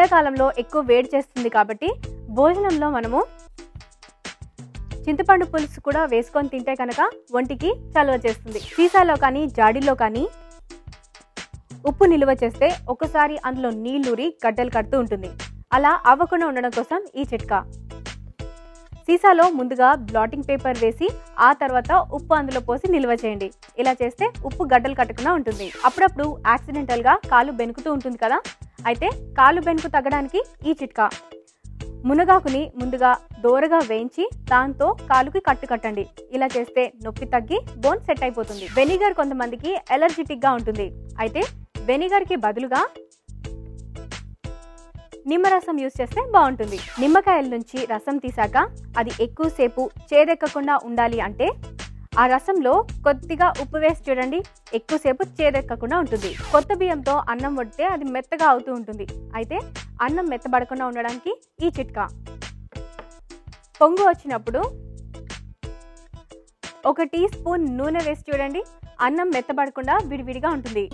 ఎండాకాలంలో ఎక్కువ వేడి చేస్తుంది కాబట్టి భోజనంలో మనము చింతపండు పులుసు కూడా వేసుకొని తింటే కనుక ఒంటికి చలువ చేస్తుంది. సీసాలో కానీ జాడీలో కానీ ఉప్పు నిల్వ చేస్తే ఒకసారి అందులో నీళ్ళూరి గడ్డలు కడుతూ ఉంటుంది. అలా అవ్వకుండా ఉండడం కోసం ఈ చిట్కా. సీసాలో ముందుగా బ్లాటింగ్ పేపర్ వేసి ఆ తర్వాత ఉప్పు అందులో పోసి నిల్వ చేయండి. ఇలా చేస్తే ఉప్పు గడ్డలు కట్టకుండా ఉంటుంది. అప్పుడప్పుడు యాక్సిడెంటల్గా కాలు బెనుకుతూ ఉంటుంది కదా? అయితే కాలు బెనుకు తగ్గడానికి ఈ చిట్కా. మునగాకుని ముందుగా దోరగా వేయించి దాంతో కాలుకి కట్టు కట్టండి. ఇలా చేస్తే నొప్పి తగ్గి బోన్ సెట్ అయిపోతుంది. వెనిగర్ కొంతమందికి ఎలర్జెటిక్గా ఉంటుంది. అయితే వెనిగర్కి బదులుగా నిమ్మరసం యూజ్ చేస్తే బాగుంటుంది. నిమ్మకాయల నుంచి రసం తీసాక అది ఎక్కువసేపు చేదెక్కకుండా ఉండాలి అంటే ఆ రసంలో కొద్దిగా ఉప్పు వేసి చూడండి. ఎక్కువసేపు చేదెక్కకుండా ఉంటుంది. కొత్త బియ్యంతో అన్నం వడితే అది మెత్తగా అవుతూ ఉంటుంది. అయితే అన్నం మెత్తబడకుండా ఉండడానికి ఈ చిట్కా. పొంగు వచ్చినప్పుడు ఒక టీ స్పూన్ నూనె వేసి చూడండి. అన్నం మెత్తబడకుండా విడివిడిగా ఉంటుంది.